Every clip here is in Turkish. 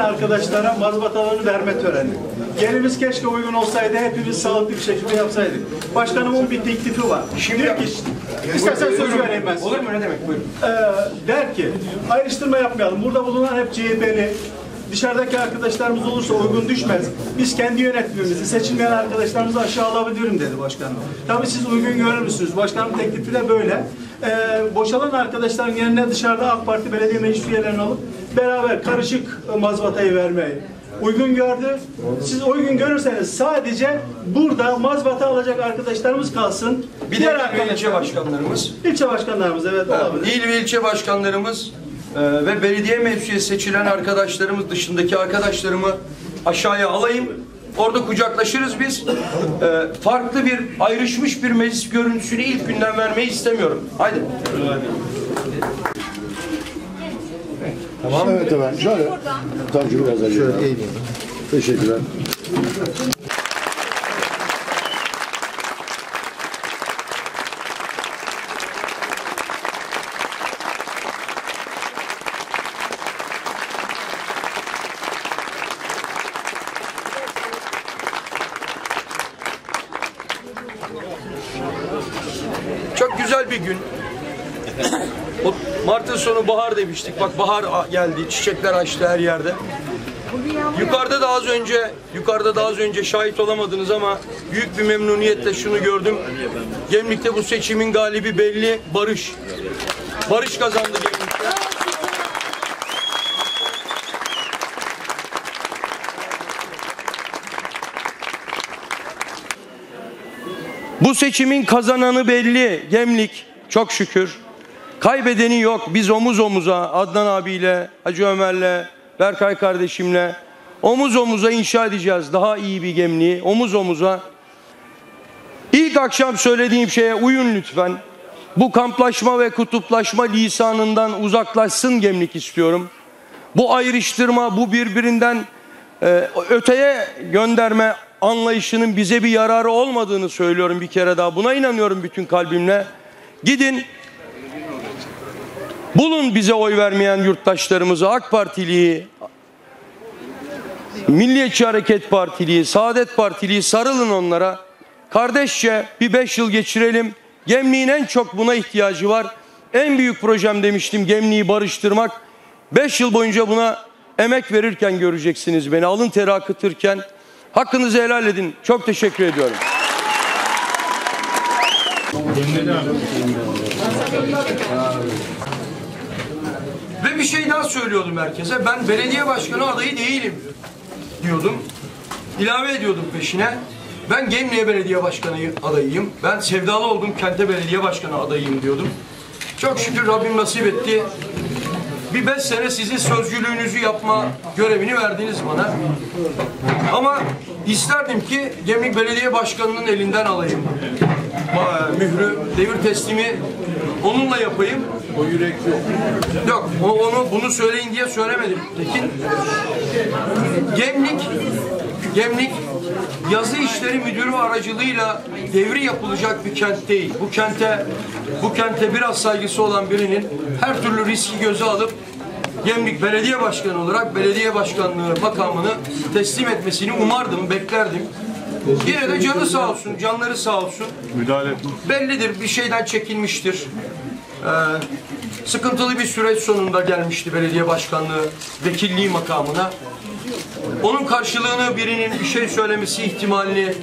Arkadaşlara mazbatalarını verme töreni. Yerimiz keşke uygun olsaydı hepimiz sağlıklı bir şekilde yapsaydık. Başkanımın bir teklifi var. Şimdi diyor ki, istersen söz vereyim ben size. Olur mu ne demek buyurun. Ee, der ki ayrıştırma yapmayalım. Burada bulunan hep CHP'li. Dışarıdaki arkadaşlarımız olursa uygun düşmez. Biz kendi yönetimimizi, seçilmeyen arkadaşlarımızı aşağı alabilirim dedi başkanım. Tabii siz uygun görür müsünüz? Başkanın teklifi de böyle. Ee, boşalan arkadaşların yerine dışarıda AK Parti belediye meclis üyelerini alıp beraber karışık mazbatayı vermeyi uygun gördü. Siz uygun görürseniz sadece burada mazbata alacak arkadaşlarımız kalsın. Bir Diğer de ve ilçe arkadaşlar- başkanlarımız, İlçe başkanlarımız evet olabilir. il ve ilçe başkanlarımız e, ve belediye meclisi seçilen arkadaşlarımız dışındaki arkadaşlarımı aşağıya alayım. Orada kucaklaşırız biz. E, farklı bir ayrışmış bir meclis görüntüsünü ilk günden vermeyi istemiyorum. Haydi. Evet efendim. Şöyle. Tanju biraz acele. Şöyle eğileyim. Teşekkürler. Çok güzel bir gün. Mart'ın sonu bahar demiştik. Bak bahar geldi. Çiçekler açtı her yerde. Yukarıda da az önce yukarıda da az önce şahit olamadınız ama büyük bir memnuniyetle şunu gördüm. Gemlik'te bu seçimin galibi belli. Barış. Barış kazandı Gemlik'te. Bu seçimin kazananı belli. Gemlik. Çok şükür. Kaybedeni yok. Biz omuz omuza Adnan abiyle, Hacı Ömer'le, Berkay kardeşimle omuz omuza inşa edeceğiz daha iyi bir gemliği. Omuz omuza. İlk akşam söylediğim şeye uyun lütfen. Bu kamplaşma ve kutuplaşma lisanından uzaklaşsın gemlik istiyorum. Bu ayrıştırma, bu birbirinden e, öteye gönderme anlayışının bize bir yararı olmadığını söylüyorum bir kere daha. Buna inanıyorum bütün kalbimle. Gidin bulun bize oy vermeyen yurttaşlarımızı AK Partiliyi, Milliyetçi Hareket Partiliği, Saadet Partiliği sarılın onlara. Kardeşçe bir beş yıl geçirelim. Gemliğin en çok buna ihtiyacı var. En büyük projem demiştim Gemliği barıştırmak. Beş yıl boyunca buna emek verirken göreceksiniz beni. Alın teri akıtırken. Hakkınızı helal edin. Çok teşekkür ediyorum. Ve bir şey daha söylüyordum herkese. Ben belediye başkanı adayı değilim diyordum. İlave ediyordum peşine. Ben Gemli'ye belediye başkanı adayıyım. Ben sevdalı olduğum kente belediye başkanı adayıyım diyordum. Çok şükür Rabbim nasip etti. Bir beş sene sizin sözcülüğünüzü yapma görevini verdiniz bana. Ama isterdim ki Gemlik Belediye Başkanı'nın elinden alayım. Mührü, devir teslimi onunla yapayım. O yürekli. Yok, o- onu bunu söyleyin diye söylemedim. Tekin. Gemlik, Gemlik yazı işleri müdürü aracılığıyla devri yapılacak bir kent değil. Bu kente bu kente biraz saygısı olan birinin her türlü riski göze alıp Gemlik Belediye Başkanı olarak belediye başkanlığı makamını teslim etmesini umardım, beklerdim. Yine de canı sağ olsun, canları sağ olsun. Müdahale Bellidir bir şeyden çekinmiştir. Ee, sıkıntılı bir süreç sonunda gelmişti belediye başkanlığı vekilliği makamına. Onun karşılığını birinin bir şey söylemesi ihtimalini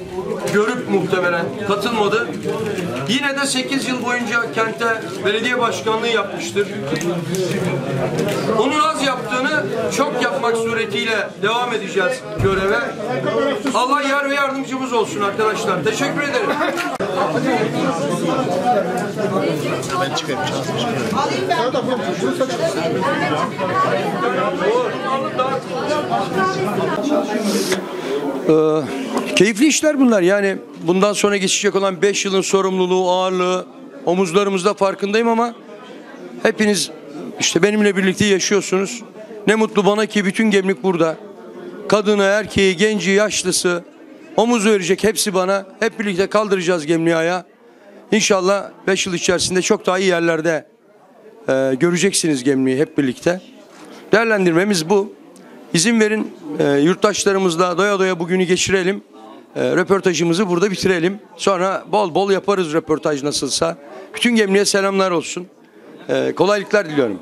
görüp muhtemelen katılmadı. Yine de 8 yıl boyunca kente belediye başkanlığı yapmıştır. Onun az yaptığını çok yapmak suretiyle devam edeceğiz göreve. Allah yar ve yardımcımız olsun arkadaşlar. Teşekkür ederim. Ee, keyifli işler bunlar. Yani bundan sonra geçecek olan 5 yılın sorumluluğu, ağırlığı omuzlarımızda farkındayım ama hepiniz işte benimle birlikte yaşıyorsunuz. Ne mutlu bana ki bütün gemlik burada. Kadını, erkeği, genci, yaşlısı omuz verecek hepsi bana. Hep birlikte kaldıracağız gemliği ayağa. İnşallah 5 yıl içerisinde çok daha iyi yerlerde e, göreceksiniz gemliği hep birlikte. Değerlendirmemiz bu. İzin verin e, yurttaşlarımızla doya doya bugünü geçirelim. E, röportajımızı burada bitirelim. Sonra bol bol yaparız röportaj nasılsa. Bütün Gemliğe selamlar olsun. E, kolaylıklar diliyorum.